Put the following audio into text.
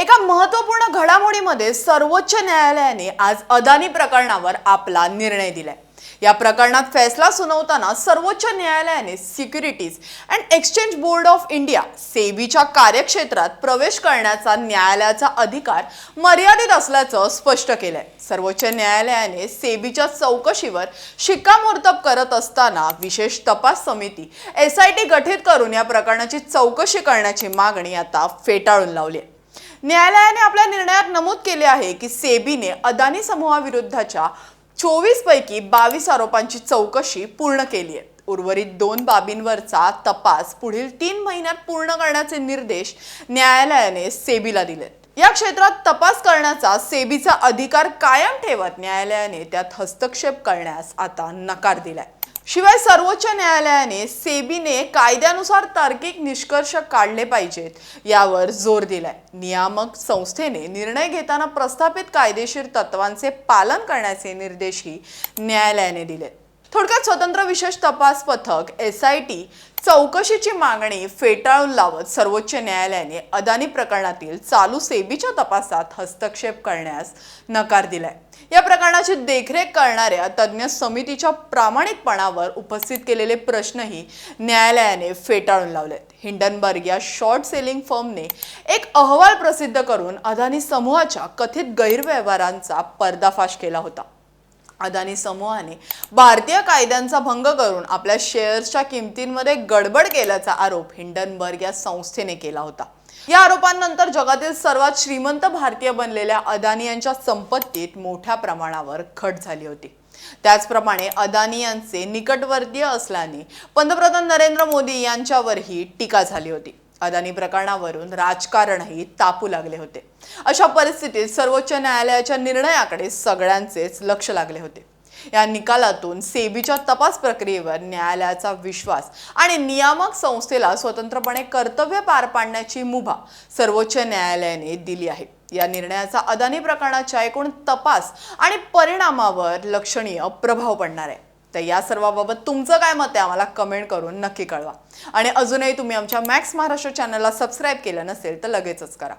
एका महत्त्वपूर्ण घडामोडीमध्ये सर्वोच्च न्यायालयाने आज अदानी प्रकरणावर आपला निर्णय दिलाय. या प्रकरणात फैसला सुनावताना सर्वोच्च न्यायालयाने securities and exchange board of India सेबीच्या कार्यक्षेत्रात प्रवेश करण्याचा न्यायालयाचा अधिकार मर्यादित असल्याचं स्पष्ट केलंय. सर्वोच्च न्यायालयाने सेबीच्या चौकशीवर शिक्कामोर्तब करत असताना विशेष तपास समिती एस आय टी गठीत करून या प्रकरणाची चौकशी करण्याची मागणी आता फेटाळून लावली आहे न्यायालयाने आपल्या निर्णयात नमूद केले आहे की सेबीने अदानी समूहाविरुद्धच्या चोवीस पैकी बावीस आरोपांची चौकशी पूर्ण केली आहे. उर्वरित दोन बाबींवरचा तपास पुढील तीन महिन्यात पूर्ण करण्याचे निर्देश न्यायालयाने सेबीला दिलेत या क्षेत्रात तपास करण्याचा सेबीचा अधिकार कायम ठेवत न्यायालयाने त्यात हस्तक्षेप करण्यास आता नकार दिलाय. शिवाय सर्वोच्च न्यायालयाने सेबीने कायद्यानुसार तार्किक निष्कर्ष काढले पाहिजेत. यावर जोर दिलाय. नियामक संस्थेने निर्णय घेताना प्रस्थापित कायदेशीर तत्वांचे पालन करण्याचे निर्देशही न्यायालयाने दिलेत. थोडक्यात स्वतंत्र विशेष तपास पथक एस आय टी चौकशीची मागणी फेटाळून लावत सर्वोच्च न्यायालयाने अदानी प्रकरणातील चालू सेबीच्या तपासात हस्तक्षेप करण्यास नकार दिलाय. या प्रकरणाची देखरेख करणाऱ्या तज्ज्ञ समितीच्या प्रामाणिकपणावर उपस्थित केलेले प्रश्नही न्यायालयाने फेटाळून लावलेत. हिंडनबर्ग या शॉर्ट सेलिंग फर्मने एक अहवाल प्रसिद्ध करून अदानी समूहाच्या कथित गैरव्यवहारांचा पर्दाफाश केला होता. अदानी समूहाने भारतीय कायद्यांचा भंग करून आपल्या शेअर्सच्या किमतींमध्ये गडबड केल्याचा आरोप हिंडनबर्ग या संस्थेने केला होता. या आरोपांनंतर जगातील सर्वात श्रीमंत भारतीय बनलेल्या अदानी यांच्या संपत्तीत मोठ्या प्रमाणावर घट झाली होती. त्याचप्रमाणे अदानी यांचे निकटवर्तीय असल्याने पंतप्रधान नरेंद्र मोदी यांच्यावरही टीका झाली होती. अदानी प्रकरणावरून राजकारणही तापू लागले होते. अशा परिस्थितीत सर्वोच्च न्यायालयाच्या निर्णयाकडे सगळ्यांचेच लक्ष लागले होते. या निकालातून सेबीच्या तपास प्रक्रियेवर न्यायालयाचा विश्वास आणि नियामक संस्थेला स्वतंत्रपणे कर्तव्य पार पाडण्याची मुभा सर्वोच्च न्यायालयाने दिली आहे. या निर्णयाचा अदानी प्रकरणाच्या एकूण तपास आणि परिणामावर लक्षणीय प्रभाव पडणार आहे. तर या सर्वाबाबत तुमचं काय मत आहे आम्हाला कमेंट करून नक्की कळवा. आणि अजूनही तुम्ही आमच्या मॅक्स महाराष्ट्र चॅनलला सबस्क्राईब केलं नसेल तर लगेचच करा.